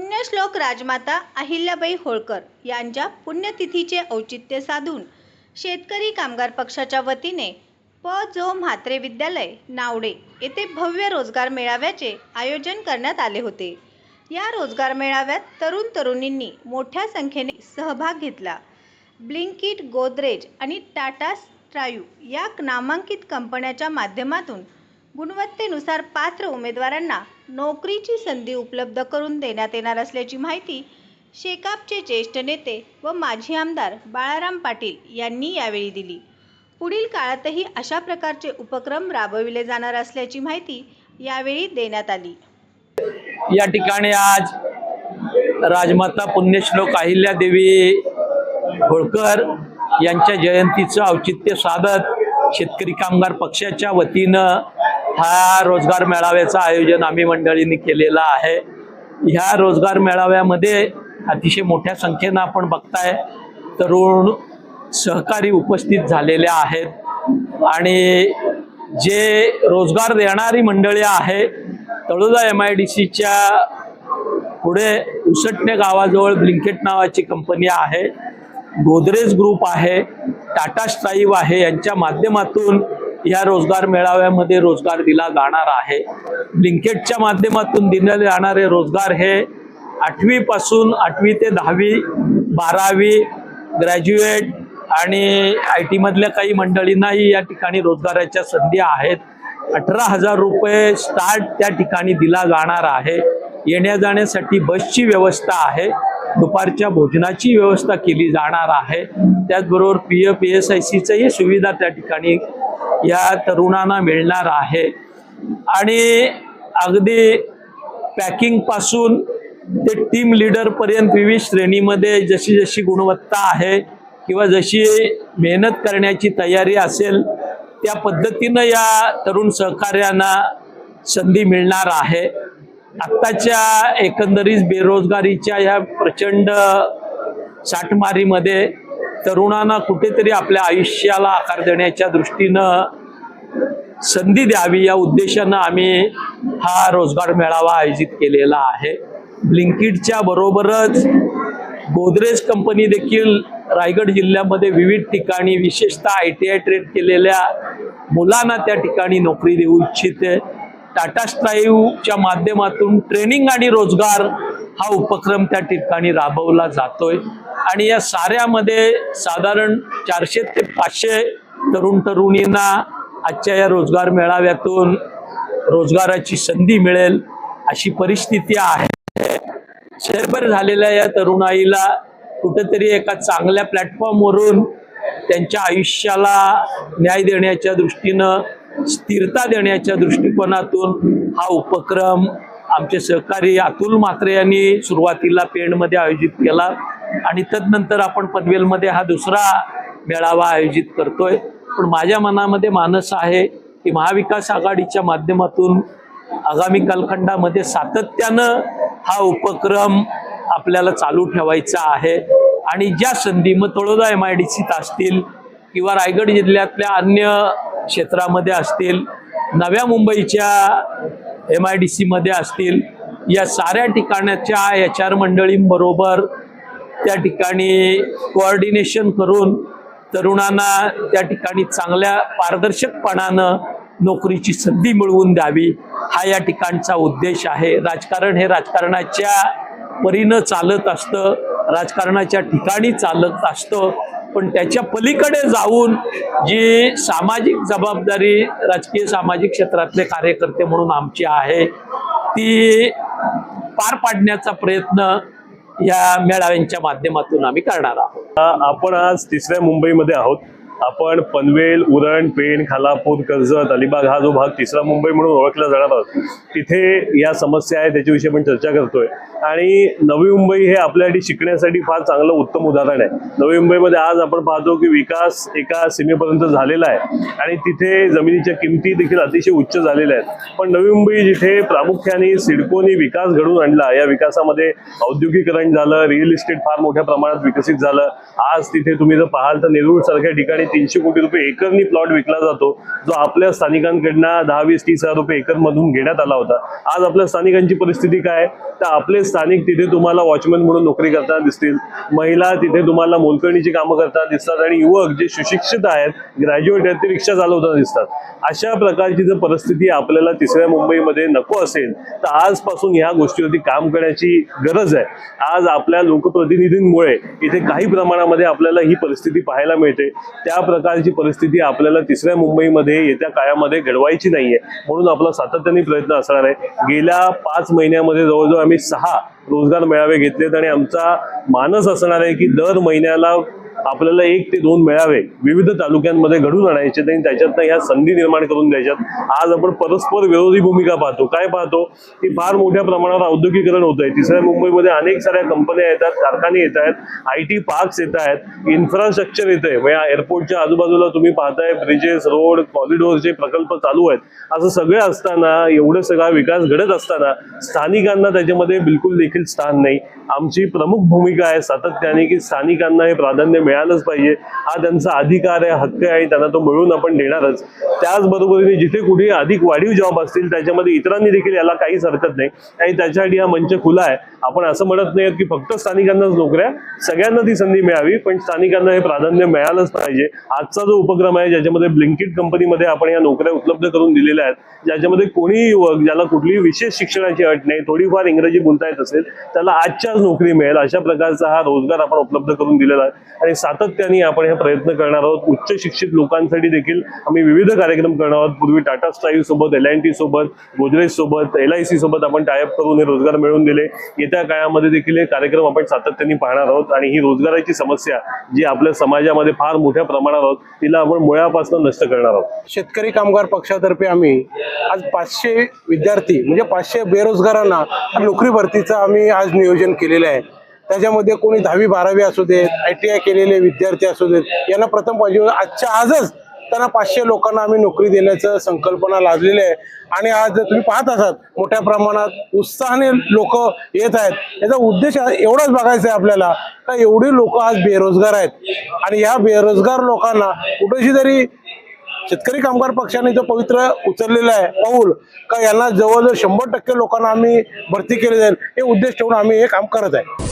पुण्यश्लोक राजमाता अहिल्याबाई होळकर यांच्या पुण्यतिथीचे औचित्य साधून शेतकरी कामगार पक्षाच्या वतीने प जो म्हात्रे विद्यालय नावडे येथे भव्य रोजगार मेळाव्याचे आयोजन करण्यात आले होते. या रोजगार मेळाव्यात तरुण तरुणींनी मोठ्या संख्येने सहभाग घेतला. ब्लिंकिट गोदरेज आणि टाटा स्ट्रायू या नामांकित कंपन्याच्या माध्यमातून गुणवत्तेनुसार पात्र उमेदवारांना नोकरीची संधी उपलब्ध करून देण्यात येणार असल्याची माहिती शेकापचे ज्येष्ठ नेते व माजी आमदार बाळाराम पाटील यांनी यावेळी दिली. पुढील काळातही अशा प्रकारचे उपक्रम राबविले जाणार असल्याची माहिती यावेळी देण्यात आली. या ठिकाणी आज राजमाता पुण्यश्लोक अहिल्यादेवी होळकर यांच्या जयंतीचं औचित्य साधत शेतकरी कामगार पक्षाच्या वतीनं हा रोजगार मेळाव्याचं आयोजन आम्ही मंडळींनी केलेलं आहे. ह्या रोजगार मेळाव्यामध्ये अतिशय मोठ्या संख्येनं आपण बघताय तरुण सहकारी उपस्थित झालेल्या आहेत. आणि जे रोजगार देणारी मंडळी आहे तळोदा एम आय डी सीच्या पुढे उसटणे गावाजवळ ब्लिंकेट नावाची कंपनी आहे. गोदरेज ग्रुप आहे टाटा स्ट्राईव्ह आहे यांच्या माध्यमातून या रोजगार मेळाव्यामध्ये रोजगार दिला जाणार आहे. ब्लिंकेटच्या माध्यमातून दिले जाणारे रोजगार हे आठवीपासून आठवी ते दहावी बारावी ग्रॅज्युएट आणि आय टीमधल्या काही मंडळींनाही या ठिकाणी रोजगाराच्या संधी आहेत. अठरा हजार रुपये स्टार्ट त्या ठिकाणी दिला जाणार आहे. येण्या जाण्यासाठी बसची व्यवस्था आहे. दुपारच्या भोजनाची व्यवस्था केली जाणार आहे. त्याचबरोबर P F P S I सीचंही सुविधा त्या ठिकाणी या तरुणांना मिळणार आहे. आणि अगदी पॅकिंगपासून ते टीम लीडरपर्यंत विविध श्रेणीमध्ये जशी जशी गुणवत्ता आहे किंवा जशी मेहनत करण्याची तयारी असेल त्या पद्धतीनं या तरुण सहकार्यांना संधी मिळणार आहे. आत्ताच्या एकंदरीत बेरोजगारीच्या या प्रचंड साठमारीमध्ये तरुणांना कुठेतरी आपल्या आयुष्याला आकार देण्याच्या दृष्टीनं संधी द्यावी या उद्देशानं आम्ही हा रोजगार मेळावा आयोजित केलेला आहे. ब्लिंकिटच्या बरोबरच गोदरेज कंपनी देखील रायगड जिल्ह्यामध्ये विविध ठिकाणी विशेषतः आय टी आय ट्रेड केलेल्या मुलांना त्या ठिकाणी नोकरी देऊ इच्छिते. टाटा स्ट्राईव्हच्या माध्यमातून ट्रेनिंग आणि रोजगार हा उपक्रम त्या ठिकाणी राबवला जातोय. आणि या साऱ्यामध्ये साधारण चारशे ते पाचशे तरुण तरुणींना आजच्या या रोजगार मेळाव्यातून रोजगाराची संधी मिळेल अशी परिस्थिती आहे. शेरभर झालेल्या या तरुणाईला कुठेतरी एका चांगल्या प्लॅटफॉर्मवरून त्यांच्या आयुष्याला न्याय देण्याच्या दृष्टीनं स्थिरता देण्याच्या दृष्टिकोनातून हा उपक्रम आमचे सहकारी अतुल म्हात्रे यांनी सुरुवातीला पेणमध्ये आयोजित केला आणि तदनंतर आपण पनवेलमध्ये हा दुसरा मेळावा आयोजित करतोय. पण माझ्या मनामध्ये मानस आहे की महाविकास आघाडीच्या माध्यमातून आगामी कालखंडामध्ये सातत्यानं हा उपक्रम आपल्याला चालू ठेवायचा आहे. आणि ज्या संधी मग तळोदा एम आय डी सीत असतील किंवा रायगड जिल्ह्यातल्या अन्य क्षेत्रामध्ये असतील नव्या मुंबईच्या एम आय डी सीमध्ये असतील या साऱ्या ठिकाणाच्या एच आर मंडळींबरोबर त्या ठिकाणी कोऑर्डिनेशन करून तरुणांना त्या ठिकाणी चांगल्या पारदर्शकपणानं नोकरीची संधी मिळवून द्यावी हा या ठिकाणचा उद्देश आहे. राजकारण हे राजकारणाच्या परीनं चालत असतं राजकारणाच्या ठिकाणी चालत असतं. पण त्याच्या पलीकडे जाऊन जी सामाजिक जबाबदारी राजकीय सामाजिक क्षेत्रातले कार्यकर्ते म्हणून आमची आहे ती पार पाडण्याचा प्रयत्न या मेळाव्यांच्या माध्यमातून आम्ही करणार आहोत. आपण आज तिसऱ्या मुंबईमध्ये आहोत. आपण पनवेल उरण पेण खालापूर कर्जत अलिबाग हा जो भाग तिसरा मुंबई म्हणून ओळखला जाणार आहोत. तिथे या समस्या आहेत त्याच्याविषयी आपण चर्चा करतोय. आणि नवी मुंबई हे आपल्यासाठी शिकण्यासाठी फार चांगलं उत्तम उदाहरण आहे. नवी मुंबईमध्ये आज आपण पाहतो की विकास एका सीमेपर्यंत झालेला आहे आणि तिथे जमिनीच्या किमती देखील अतिशय उच्च झालेल्या आहेत. पण नवी मुंबई जिथे प्रामुख्याने सिडकोनी विकास घडवून आणला या विकासामध्ये औद्योगिकरण झालं रिअल इस्टेट फार मोठ्या प्रमाणात विकसित झालं. आज तिथे तुम्ही जर पाहाल तर नेरूळ सारख्या ठिकाणी तीनशे कोटी रुपये एकरनी प्लॉट विकला जातो जो आपल्या स्थानिकांकडनं दहा वीस तीस हजार रुपये एकरमधून घेण्यात आला होता. आज आपल्या स्थानिकांची परिस्थिती काय? तर आपले स्थानिक तिथे तुम्हाला वॉचमन म्हणून नोकरी करताना दिसतील. महिला तिथे तुम्हाला मोलकरणीची कामं करताना दिसतात आणि युवक जे सुशिक्षित आहेत ग्रॅज्युएट आहेत ते रिक्षा चालवताना दिसतात. अशा प्रकारची जर परिस्थिती आपल्याला तिसऱ्या मुंबईमध्ये नको असेल तर आजपासून ह्या गोष्टीवरती काम करण्याची गरज आहे. आज आपल्या लोकप्रतिनिधींमुळे इथे काही प्रमाणामध्ये आपल्याला ही परिस्थिती पाहायला मिळते. त्या प्रकारची परिस्थिती आपल्याला तिसऱ्या मुंबईमध्ये येत्या काळामध्ये घडवायची नाहीये. म्हणून आपला सातत्याने प्रयत्न असणार आहे. गेल्या पाच महिन्यामध्ये जवळजवळ आम्ही सहा रोजगार मेळावे घेतलेत आणि आमचा मानस असणार आहे की दर महिन्याला आपल्याला एक ते दोन मेळावे विविध तालुक्यांमध्ये घडून आणायचे आणि त्याच्यातनं ह्या संधी निर्माण करून द्यायच्यात. आज आपण परस्पर विरोधी भूमिका पाहतो. काय पाहतो? की फार मोठ्या प्रमाणावर औद्योगिकरण होत आहे तिसऱ्या मुंबईमध्ये अनेक साऱ्या कंपन्या येतात कारखाने येत आहेत आय टी पार्क्स येत आहेत इन्फ्रास्ट्रक्चर येत आहे म्हणजे एअरपोर्टच्या आजूबाजूला तुम्ही पाहताय ब्रिजेस रोड कॉरिडोरचे प्रकल्प चालू आहेत. असं सगळं असताना एवढं सगळा विकास घडत असताना स्थानिकांना त्याच्यामध्ये बिलकुल देखील स्थान नाही. आमची प्रमुख भूमिका आहे सातत्याने की स्थानिकांना हे प्राधान्य मिळालंच पाहिजे. हा त्यांचा अधिकार आहे हक्क आहे त्यांना तो मिळून आपण देणारच. त्याचबरोबरीने जिथे कुठे अधिक वाढीव जॉब असतील त्याच्यामध्ये इतरांनी देखील याला काहीच हरकत नाही. आणि त्याच्यासाठी हा मंच खुला आहे. आपण असं म्हणत नाही की फक्त स्थानिकांनाच नोकऱ्या सगळ्यांना ती संधी मिळावी पण स्थानिकांना हे प्राधान्य मिळालंच पाहिजे. आजचा जो उपक्रम आहे ज्याच्यामध्ये ब्लिंकिट कंपनीमध्ये आपण या नोकऱ्या उपलब्ध करून दिलेल्या आहेत ज्याच्यामध्ये कोणीही युवक ज्याला कुठलीही विशेष शिक्षणाची अट नाही थोडीफार इंग्रजी बोलता येत असेल त्याला आजच्याच नोकरी मिळेल. अशा प्रकारचा हा रोजगार आपण उपलब्ध करून दिलेला आहे. आणि सातत्याने आपण हे प्रयत्न करणार आहोत. उच्च शिक्षित लोकांसाठी देखील आम्ही विविध कार्यक्रम करणार आहोत. पूर्वी टाटा स्ट्राईव्ह सोबत एल आय टी सोबत गोदरेज सोबत एल आय सी सोबत आपण टायअप करून हे रोजगार मिळवून दिले. येत्या काळामध्ये देखील हे कार्यक्रम आपण सातत्याने पाहणार आहोत. आणि ही रोजगाराची समस्या जी आपल्या समाजामध्ये फार मोठ्या प्रमाणावर आहोत तिला आपण मुळापासून नष्ट करणार आहोत. शेतकरी कामगार पक्षातर्फे आम्ही आज पाचशे विद्यार्थी म्हणजे पाचशे बेरोजगारांना नोकरी भरतीचं आम्ही आज नियोजन केलेलं आहे. त्याच्यामध्ये कोणी दहावी बारावी असू देत आय टी आय केलेले विद्यार्थी असू देत यांना प्रथम पाहिजे आजच्या आजच त्यांना पाचशे लोकांना आम्ही नोकरी देण्याचं संकल्पना लादलेली आहे. आणि आज तुम्ही पाहत असाल मोठ्या प्रमाणात उत्साहाने लोक येत आहेत. याचा उद्देश एवढाच बघायचा आहे आपल्याला का एवढी लोक आज बेरोजगार आहेत. आणि या बेरोजगार लोकांना कुठेशी तरी शेतकरी कामगार पक्षाने जो पवित्र उचललेला आहे पाऊल का यांना जवळजवळ शंभर टक्के लोकांना आम्ही भरती केली जाईल हे उद्देश ठेवून आम्ही हे काम करत आहे.